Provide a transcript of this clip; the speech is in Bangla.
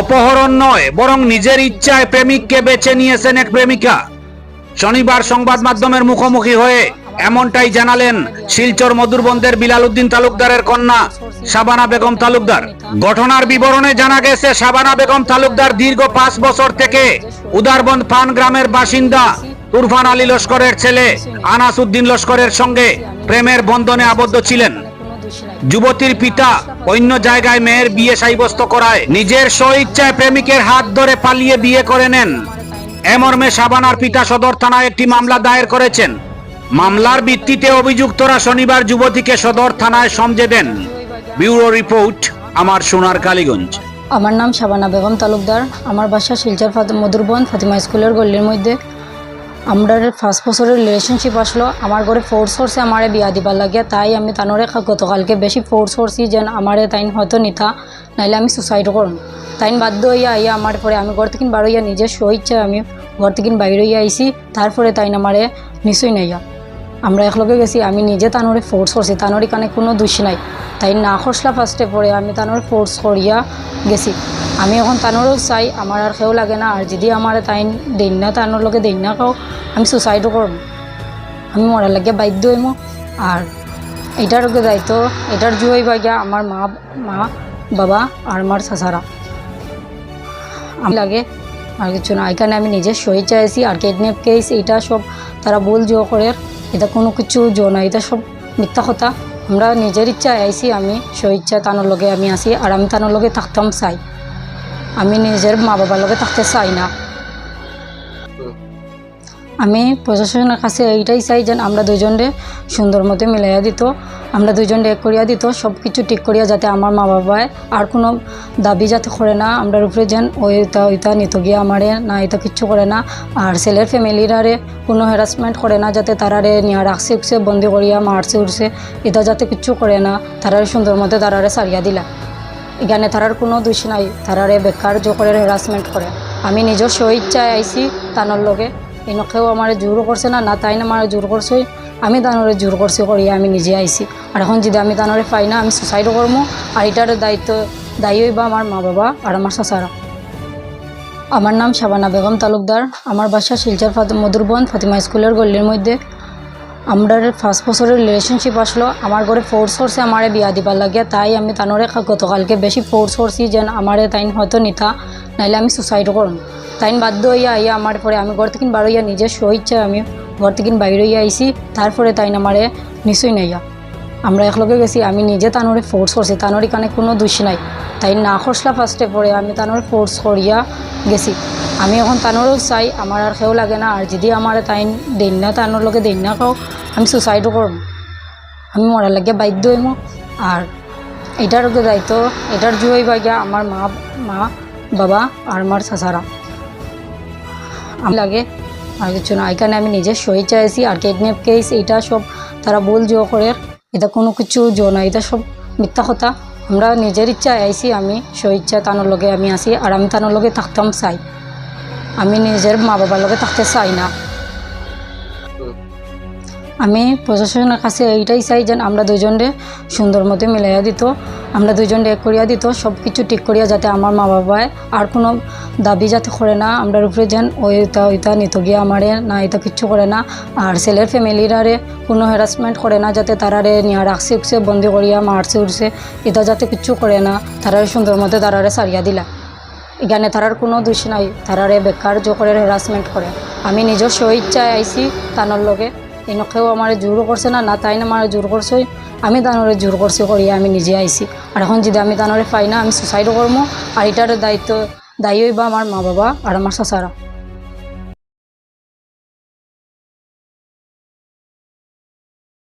অপহরণ নয়, বরং নিজের ইচ্ছায় প্রেমিককে বেছে নিয়েছেন এক প্রেমিকা। শনিবার সংবাদ মাধ্যমের মুখোমুখি হয়ে এমনটাই জানালেন শিলচর মধুরবন্দের বিলাল উদ্দিন তালুকদারের কন্যা শাবানা বেগম তালুকদার। ঘটনার বিবরণে জানা গেছে শাবানা বেগম তালুকদার দীর্ঘ পাঁচ বছর থেকে উদারবন্দ পান গ্রামের বাসিন্দা তুরফান আলী লস্করের ছেলে আনাস উদ্দিন লস্করের সঙ্গে প্রেমের বন্ধনে আবদ্ধ ছিলেন। যুবতীর পিতা অন্য জায়গায় মেয়ের বিয়ে সাব্যস্ত করায় নিজের স্বইচ্ছায় প্রেমিকের হাত ধরে পালিয়ে বিয়ে করে নেন। এমর্মে সাবানার পিতা সদর থানায় একটি মামলা দায়ের করেছেন। মামলার ভিত্তিতে অভিযুক্তরা শনিবার যুবতীকে সদর থানায় সমঝে দেন। ব্যুরো রিপোর্ট, আমার সোনার কালীগঞ্জ। আমার নাম শাবানা বেগম তালুকদার। আমার বাসা শিলচর মধুরবন, ফাতিমা স্কুলের গল্লির মধ্যে। আমরা ফার্স্ট বছরের রিলেশনশিপ আসলো। আমার ঘরে ফোর্স করছে আমারে বিয়া দিবার লাগে তাই আমি তানোরে গতকালকে বেশি ফোর্স করছি যেন আমারে তাইন হয়তো নিতা, নাইলে আমি সুসাইড করুন তাইন বাধ্য হইয়া আইয়া আমার পরে আমি ঘর থেকে বার হইয়া নিজের সইচ্ছা আমি ঘর থেকে বাইরে হইয়া আইছি, তারপরে তাইন আমারে নিশ্চয় নাইয়া। আমরা একলগে গেছি, আমি নিজে তানোরে ফোর্স করছি তানোর এখানে কোনো দোষ নাই। তাই না? খসলা ফার্স্টে পরে আমি তানোর ফোর্স করিয়া গেছি। আমি এখন তানোরও চাই, আমার আর কেউ লাগে না। আর যদি আমার তাই দেন না তানোর লগে দেন না কাও আমি সুসাইডও করব আমি মরার লাগে বাধ্য হইম আর এটার দায়িত্ব এটার জুয়াই গিয়া আমার মা মা, বাবা আর আমার চাচারা আমি লাগে আর কিছু না। এখানে আমি নিজে সই চাইছি আর কিডন্যাপ কেস এটা সব তারা বল জো করে এটা কোনো কিছু জো না এটা সব মিথ্যা কথা। আমরা নিজের ইচ্ছায় আইসি আমি স্বইচ্ছা ইচ্ছা তানোর লগে আমি আসি আর আমি তানোর লগে থাকতাম চাই। আমি নিজের মা বাবার লগে থাকতে চাই না। আমি প্রশাসনের কাছে এইটাই চাই যেন আমরা দুজনে সুন্দর মতো মিলাইয়া দিত, আমরা দুজনে এক করিয়া দিত সব কিছু ঠিক করিয়া যাতে আমার মা বাবায় আর কোনো দাবি যাতে করে না, আমরার উপরে যেন ওইটা ওইটা নিত গিয়া আমারে, না এটা কিচ্ছু করে না, আর ছেলের ফ্যামিলিরারে কোনো হ্যারাসমেন্ট করে না, যাতে তারারে নিয়ে রাখছে, উঠছে, বন্দি করিয়া মারছে, উঠছে, এটা যাতে কিচ্ছু করে না, তারারে সুন্দর মতো তারারে সারিয়া দিলা। এখানে তারার কোনো দোষ নাই, তারারে বেকার জো করে হ্যারাসমেন্ট করে। আমি নিজস্ব ইচ্ছায় আইছি তানোর লগে। এনেকেও আমার জোর করছে না না তাই না আমার জোর করছে, আমি তানোরে জোর করছি করিয়া আমি নিজে আইছি। আর এখন যদি আমি তানোরে পাই না, আমি সুসাইডও করব আর এটার দায়িত্ব দায়ী হইবা আমার মা বাবা আর আমার চাচারা। আমার নাম শাবানা বেগম তালুকদার, আমার বাসা শিলচর মধুরবন, ফাতিমা স্কুলের গল্লির মধ্যে। আমরা ফার্স্ট বছরের রিলেশনশিপ আসলো, আমার ঘরে ফোর্স করছে আমারে বিয়া দিবার লাগে তাই আমি তানোরে গতকালকে বেশি ফোর্স করছি যেন আমারে তাইন হয়তো নিতা, নাইলে আমি সুসাইড করুন তাইন বাধ্য হইয়া আইয়া আমার পরে আমি ঘর থেকে বার হইয়া নিজের সইচ্ছা আমি ঘর থেকে বাইরে হইয়া আইছি। তারপরে তাইন আমারে নিশ্চয় নাইয়া আমরা একলগে গেছি, আমি নিজে তানোরে ফোর্স করছি, তানোর এখানে কোনো দোষ নাই। তাই না খসলা ফার্স্টে পরে আমি তানোর ফোর্স করিয়া গেছি। আমি এখন তানোরও চাই, আমার আর কেউ লাগে না, আর যদি আমার তাই দেন না, তানোর লগে দেন না কাও, আমি সুসাইডও করব আমি মরার লাগে বাধ্য হইম। আর এটার দায়িত্ব, এটার জুয়াই বা গিয়া আমার মা মা, বাবা আর আমার চাচারা। আমি লাগে। আর কিছু না, এখানে আমি নিজের সই চাইছি আর কিডন্যাপ কেস এটা সব তারা বল জো করে। এটা কোনো কিছু জো না, এটা সব মিথ্যা কথা। আমরা নিজের ইচ্ছা আইছি, আমি সই ইচ্ছা তানোর লগে আমি আসি আর আমি তানোর লগে থাকতাম চাই। আমি নিজের মা বাবার লগে থাকতে চাই না। আমি প্রশাসনের কাছে এইটাই চাই যেন আমরা দুজনে সুন্দর মতো মিলাইয়া দিত। আমরা দুজনে এক করিয়া দিত সব কিছু ঠিক করিয়া যাতে আমার মা বাবায় আর কোনো দাবি যাতে করে না। আমরার উপরে যেন ওইটা ওইটা নিত গিয়া আমারে, না এটা কিচ্ছু করে না। আর ছেলের ফ্যামিলিরারে কোনো হ্যারাসমেন্ট করে না, যাতে তারারে নিয়া রাখছে উঠছে বন্দি করিয়া মারছে উঠছে এটা যাতে কিচ্ছু করে না। তারারে সুন্দর মতো তারারে সারিয়া দিলা। এখানে তারার কোনো দোষ নাই তারারে বেকার জো করে হ্যারাসমেন্ট করে। আমি নিজস্ব ইচ্ছায় আইছি তানোর লগে। এনেকেও আমার জোর করছে না না তাই না আমার জোর করছে আমি তানোরে জোর করছি করিয়া আমি নিজে আইছি আর এখন যদি আমি তানোরে পাই না, আমি সুসাইডও করব আর এটার দায়িত্ব, দায়ী বা আমার মা বাবা আর আমার চাচারা